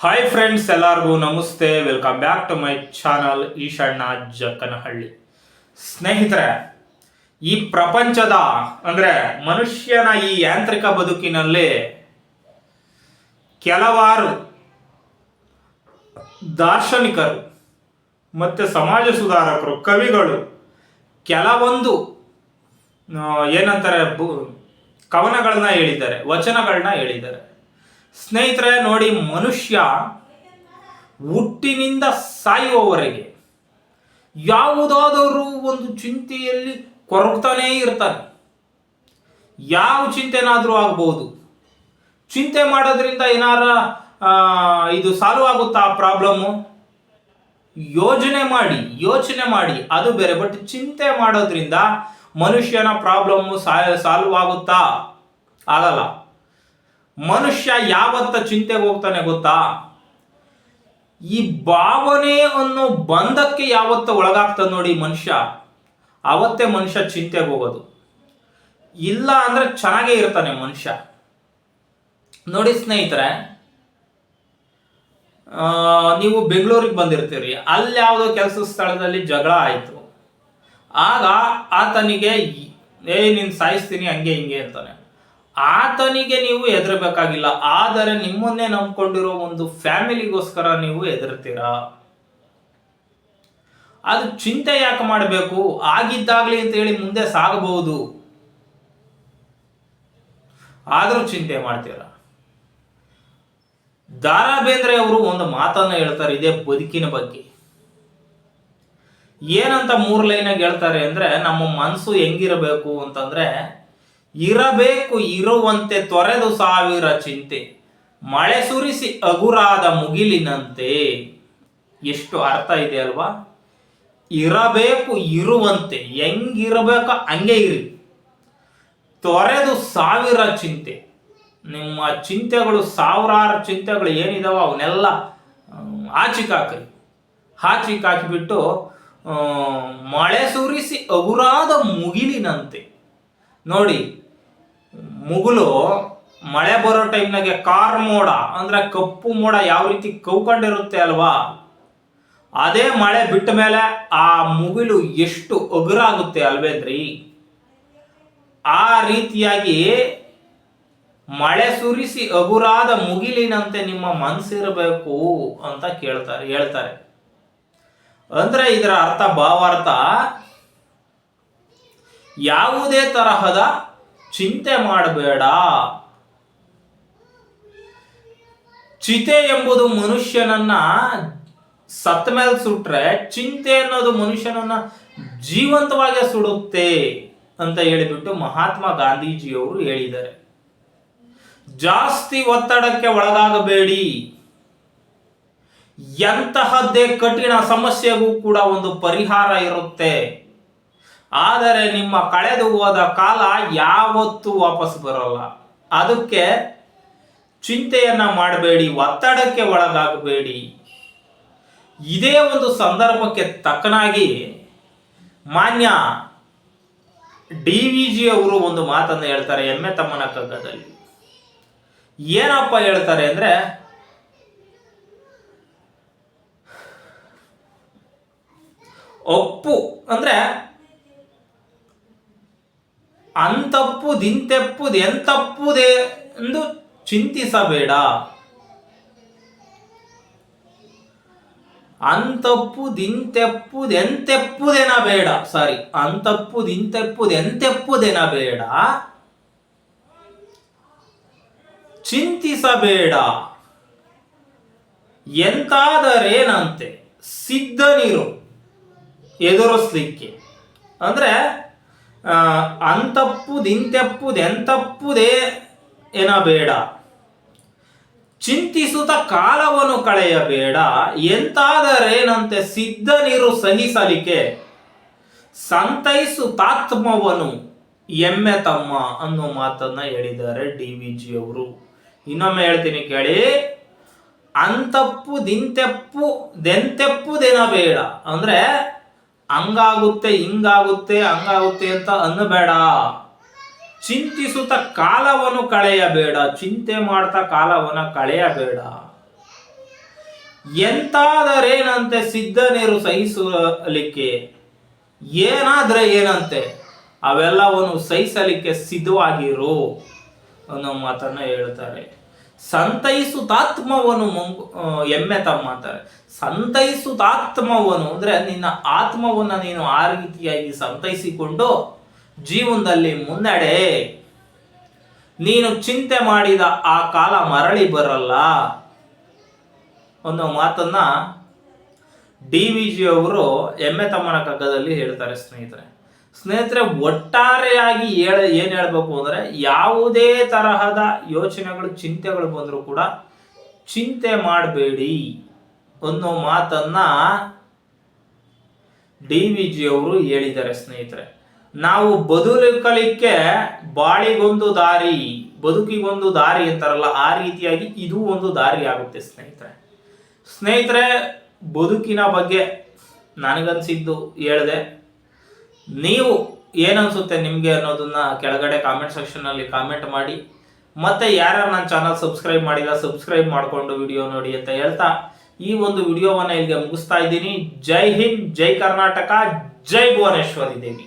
Hi friends ಎಲ್ಲರಿಗೂ ನಮಸ್ತೆ. Welcome back to my channel Eshanna Jakkanahalli. ಸ್ನೇಹಿತರೆ, ಈ ಪ್ರಪಂಚದ, ಅಂದ್ರೆ ಮನುಷ್ಯನ ಈ ಯಾಂತ್ರಿಕ ಬದುಕಿನಲ್ಲಿ ಕೆಲವಾರು ದಾರ್ಶನಿಕರು ಮತ್ತೆ ಸಮಾಜ ಸುಧಾರಕರು, ಕವಿಗಳು ಕೆಲವೊಂದು ಏನಂತಾರೆ, ಬು- ಕವನಗಳನ್ನ ಹೇಳಿದ್ದಾರೆ ವಚನಗಳನ್ನ ಹೇಳಿದ್ದಾರೆ. ಸ್ನೇಹಿತರೆ, ನೋಡಿ, ಮನುಷ್ಯ ಹುಟ್ಟಿನಿಂದ ಸಾಯುವವರೆಗೆ ಯಾವುದಾದರೂ ಒಂದು ಚಿಂತೆಯಲ್ಲಿ ಕೊರಗ್ತಾನೇ ಇರ್ತಾನೆ. ಯಾವ ಚಿಂತೆನಾದರೂ ಆಗ್ಬೋದು. ಚಿಂತೆ ಮಾಡೋದ್ರಿಂದ ಏನಾರ ಇದು ಸಾಲ್ವ್ ಆಗುತ್ತಾ ಆ ಪ್ರಾಬ್ಲಮ್ಮು ಯೋಜನೆ ಮಾಡಿ, ಯೋಚನೆ ಮಾಡಿ, ಅದು ಬೇರೆ. ಬಟ್ ಚಿಂತೆ ಮಾಡೋದ್ರಿಂದ ಮನುಷ್ಯನ ಪ್ರಾಬ್ಲಮ್ಮು ಸಾಲ್ವ್ ಆಗುತ್ತಾ? ಆಗಲ್ಲ. ಮನುಷ್ಯ ಯಾವತ್ತ ಚಿಂತೆಗೆ ಹೋಗ್ತಾನೆ ಗೊತ್ತಾ? ಈ ಭಾವನೆ ಅನ್ನೋ ಬಂಧಕ್ಕೆ ಯಾವತ್ತ ಒಳಗಾಗ್ತದೆ ನೋಡಿ ಮನುಷ್ಯ. ಅವತ್ತೇ ಮನುಷ್ಯ ಚಿಂತೆಗೆ ಹೋಗೋದು. ಇಲ್ಲ ಅಂದ್ರೆ ಚೆನ್ನಾಗೇ ಇರ್ತಾನೆ ಮನುಷ್ಯ. ನೋಡಿ ಸ್ನೇಹಿತರೆ ನೀವು ಬೆಂಗಳೂರಿಗೆ ಬಂದಿರ್ತೀರಿ. ಅಲ್ಲಿ ಯಾವುದೋ ಕೆಲಸ ಸ್ಥಳದಲ್ಲಿ ಜಗಳ ಆಯಿತು. ಆಗ ಆತನಿಗೆ, ಏ, ನೀನು ಸಾಯಿಸ್ತೀನಿ, ಹಂಗೆ ಹಿಂಗೆ ಅಂತಾನೆ. ಆತನಿಗೆ ನೀವು ಹೆದರಬೇಕಾಗಿಲ್ಲ, ಆದರೆ ನಿಮ್ಮನ್ನೇ ನಂಬ್ಕೊಂಡಿರೋ ಒಂದು ಫ್ಯಾಮಿಲಿಗೋಸ್ಕರ ನೀವು ಹೆದರ್ತೀರಾ? ಅದು ಚಿಂತೆ ಯಾಕೆ ಮಾಡಬೇಕು? ಆಗಿದ್ದಾಗಲಿ ಅಂತ ಹೇಳಿ ಮುಂದೆ ಸಾಗಬಹುದು. ಆದರೂ ಚಿಂತೆ ಮಾಡ್ತೀರ? ದಾರಾ ಬೇಂದ್ರೆ ಅವರು ಒಂದು ಮಾತನ್ನ ಹೇಳ್ತಾರೆ ಇದೇ ಬದುಕಿನ ಬಗ್ಗೆ. ಏನಂತ ಮೂರು ಲೈನಾಗಿ ಹೇಳ್ತಾರೆ ಅಂದ್ರೆ, ನಮ್ಮ ಮನಸ್ಸು ಹೆಂಗಿರಬೇಕು ಅಂತಂದ್ರೆ ಇರಬೇಕು ಇರುವಂತೆ ತೊರೆದು ಸಾವಿರ ಚಿಂತೆ. ಮಳೆ ಸುರಿಸಿ ಅಗುರಾದ ಮುಗಿಲಿನಂತೆ. ಎಷ್ಟು ಅರ್ಥ ಇದೆ ಅಲ್ವಾ? ಇರಬೇಕು ಇರುವಂತೆ ಹೆಂಗಿರಬೇಕು ಹಂಗೆ ಇರಿ. ತೊರೆದು ಸಾವಿರ ಚಿಂತೆ. ನಿಮ್ಮ ಚಿಂತೆಗಳು ಸಾವಿರಾರು ಚಿಂತೆಗಳು ಏನಿದಾವ ಅವನ್ನೆಲ್ಲ ಆಚಿಕಾಕ್ರಿ ಹಾಚಿಕಾಕಿಬಿಟ್ಟು ಆ, ಮಳೆ ಸುರಿಸಿ ಅಗುರಾದ ಮುಗಿಲಿನಂತೆ. ನೋಡಿ ಮುಗುಲು ಮಳೆ ಬರೋ ಟೈಮ್ನಾಗೆ ಕಾರ್ ಮೋಡ, ಅಂದ್ರೆ ಕಪ್ಪು ಮೋಡ ಯಾವ ರೀತಿ ಕವ್ಕೊಂಡಿರುತ್ತೆ ಅಲ್ವಾ? ಅದೇ ಮಳೆ ಬಿಟ್ಟ ಮೇಲೆ ಆ ಮುಗಿಲು ಎಷ್ಟು ಅಗುರಾಗುತ್ತೆ ಅಲ್ವೇನ್ರಿ? ಆ ರೀತಿಯಾಗಿ ಮಳೆ ಸುರಿಸಿ ಅಗುರಾದ ಮುಗಿಲಿನಂತೆ ನಿಮ್ಮ ಮನಸ್ಸಿರಬೇಕು ಅಂತ ಕೇಳ್ತಾರೆ, ಹೇಳ್ತಾರೆ. ಅಂದ್ರೆ ಇದರ ಅರ್ಥ ಭಾವಾರ್ಥ ಯಾವುದೇ ತರಹದ ಚಿಂತೆ ಮಾಡಬೇಡ. ಚಿತೆ ಎಂಬುದು ಮನುಷ್ಯನನ್ನ ಸತ್ತ ಮೇಲೆ ಸುಟ್ರೆ ಚಿಂತೆ ಅನ್ನೋದು ಮನುಷ್ಯನನ್ನ ಜೀವಂತವಾಗಿ ಸುಡುತ್ತೆ ಅಂತ ಹೇಳಿಬಿಟ್ಟು ಮಹಾತ್ಮ ಗಾಂಧೀಜಿಯವರು ಹೇಳಿದ್ದಾರೆ. ಜಾಸ್ತಿ ಒತ್ತಡಕ್ಕೆ ಒಳಗಾಗಬೇಡಿ. ಎಂತಹದ್ದೇ ಕಠಿಣ ಸಮಸ್ಯೆಗೂ ಕೂಡ ಒಂದು ಪರಿಹಾರ ಇರುತ್ತೆ. ಆದರೆ ನಿಮ್ಮ ಕಳೆದು ಹೋದ ಕಾಲ ಯಾವತ್ತೂ ವಾಪಸ್ ಬರೋಲ್ಲ. ಅದಕ್ಕೆ ಚಿಂತೆಯನ್ನ ಮಾಡಬೇಡಿ, ಒತ್ತಡಕ್ಕೆ ಒಳಗಾಗಬೇಡಿ. ಇದೇ ಒಂದು ಸಂದರ್ಭಕ್ಕೆ ತಕ್ಕನಾಗಿ ಮಾನ್ಯ ಡಿ ವಿ ಜಿ ಅವರು ಒಂದು ಮಾತನ್ನು ಹೇಳ್ತಾರೆ, ಎಮ್ಮೆ ತಮ್ಮನ ಕಗ್ಗದಲ್ಲಿ. ಏನಪ್ಪ ಹೇಳ್ತಾರೆ ಅಂದ್ರೆ, ಒಪ್ಪು ಅಂದ್ರೆ ಅಂತಪ್ಪು ದಿಂತೆಪ್ಪುದು ಎಂತಪ್ಪುದೆ ಎಂದು ಚಿಂತಿಸಬೇಡ. ಅಂತಪ್ಪು ದಿಂತೆಪ್ಪುದು ಎಂತೆಪ್ಪುದೇನ ಬೇಡ ಸಾರಿ, ಅಂತಪ್ಪು ದಿಂತೆಪ್ಪುದು ಎಂತೆಪ್ಪುದೇನ ಬೇಡ ಚಿಂತಿಸಬೇಡ. ಎಂತಾದರೇನಂತೆ, ಸಿದ್ಧನಿರು ಎದುರಿಸ್ಲಿಕ್ಕೆ. ಅಂದ್ರೆ ಆ, ಅಂತಪ್ಪುದು ಇಂತೆಪ್ಪುದು ಎಂತಪ್ಪುದೇ ಏನ ಬೇಡ. ಚಿಂತಿಸುತ್ತ ಕಾಲವನ್ನು ಕಳೆಯಬೇಡ. ಎಂತಾದರೇನಂತೆ ಸಿದ್ಧನಿರು ಸಹಿಸಲಿಕ್ಕೆ ಸಂತೈಸುತ್ತಾತ್ಮವನು ಎಮ್ಮೆ ತಮ್ಮ ಅನ್ನೋ ಮಾತನ್ನ ಹೇಳಿದ್ದಾರೆ ಡಿ ವಿ ಜಿ ಅವರು. ಇನ್ನೊಮ್ಮೆ ಹೇಳ್ತೀನಿ ಕೇಳಿ. ಅಂತಪ್ಪು ದಿಂತೆಪ್ಪು ದೆಂತೆಪ್ಪುದೇನ ಬೇಡ. ಅಂದ್ರೆ ಹಂಗಾಗುತ್ತೆ ಹಿಂಗಾಗುತ್ತೆ ಹಂಗಾಗುತ್ತೆ ಅಂತ ಅನ್ನಬೇಡ. ಚಿಂತಿಸುತ್ತ ಕಾಲವನ್ನು ಕಳೆಯಬೇಡ, ಚಿಂತೆ ಮಾಡ್ತಾ ಕಾಲವನ್ನು ಕಳೆಯಬೇಡ. ಎಂತಾದರೇನಂತೆ ಸಿದ್ಧನೇರು ಸಹಿಸಲಿಕ್ಕೆ? ಏನಾದ್ರೆ ಏನಂತೆ? ಅವೆಲ್ಲವನ್ನು ಸಹಿಸಲಿಕ್ಕೆ ಸಿದ್ಧವಾಗಿರು ಅನ್ನೋ ಮಾತನ್ನ ಹೇಳ್ತಾರೆ. ಸಂತೈಸುತ್ತಾತ್ಮವನು ಮುಂಗು ಎಮ್ಮೆ ತಮ್ಮ ಅಂತಾರೆ. ಸಂತೈಸುತ್ತಾತ್ಮವನು ಅಂದ್ರೆ ನಿನ್ನ ಆತ್ಮವನ್ನ ನೀನು ಆ ರೀತಿಯಾಗಿ ಸಂತೈಸಿಕೊಂಡು ಜೀವನದಲ್ಲಿ ಮುನ್ನಡೆ. ನೀನು ಚಿಂತೆ ಮಾಡಿದ ಆ ಕಾಲ ಮರಳಿ ಬರಲ್ಲ. ಅನ್ನೋ ಮಾತನ್ನ ಡಿ ವಿ ಜಿ ಅವರು ಎಮ್ಮೆ ತಮ್ಮನ ಕಗ್ಗದಲ್ಲಿ ಹೇಳ್ತಾರೆ ಸ್ನೇಹಿತರೆ. ಸ್ನೇಹಿತರೆ, ಒಟ್ಟಾರೆಯಾಗಿ ಹೇಳ, ಏನು ಹೇಳಬೇಕು ಅಂದರೆ, ಯಾವುದೇ ತರಹದ ಯೋಚನೆಗಳು, ಚಿಂತೆಗಳು ಬಂದರೂ ಕೂಡ ಚಿಂತೆ ಮಾಡಬೇಡಿ ಅನ್ನೋ ಮಾತನ್ನ ಡಿ ವಿ ಜಿ ಅವರು ಹೇಳಿದ್ದಾರೆ ಸ್ನೇಹಿತರೆ. ನಾವು ಬದುಕಲಿಕ್ಕೆ ಬಾಳಿಗೊಂದು ದಾರಿ, ಬದುಕಿಗೊಂದು ದಾರಿ ಅಂತಾರಲ್ಲ, ಆ ರೀತಿಯಾಗಿ ಇದು ಒಂದು ದಾರಿ ಆಗುತ್ತೆ ಸ್ನೇಹಿತರೆ. ಸ್ನೇಹಿತರೆ, ಬದುಕಿನ ಬಗ್ಗೆ ನನಗನ್ಸಿದ್ದು ಹೇಳಿದೆ ನೀವು ಏನನ್ಸುತ್ತೆ ನಿಮಗೆ ಅನ್ನೋದನ್ನ ಕೆಳಗಡೆ ಕಾಮೆಂಟ್ ಸೆಕ್ಷನಲ್ಲಿ ಕಾಮೆಂಟ್ ಮಾಡಿ. ಮತ್ತೆ ಯಾರ್ಯಾರು ನನ್ನ ಚಾನಲ್ ಸಬ್ಸ್ಕ್ರೈಬ್ ಮಾಡಿಲ್ಲ ಸಬ್ಸ್ಕ್ರೈಬ್ ಮಾಡಿಕೊಂಡು ವಿಡಿಯೋ ನೋಡಿ ಅಂತ ಹೇಳ್ತಾ ಈ ಒಂದು ವಿಡಿಯೋವನ್ನ ಇಲ್ಲಿಗೆ ಮುಗಿಸ್ತಾ ಇದ್ದೀನಿ. ಜೈ ಹಿಂದ್, ಜೈ ಕರ್ನಾಟಕ, ಜೈ ಭುವನೇಶ್ವರಿ ದೇವಿ.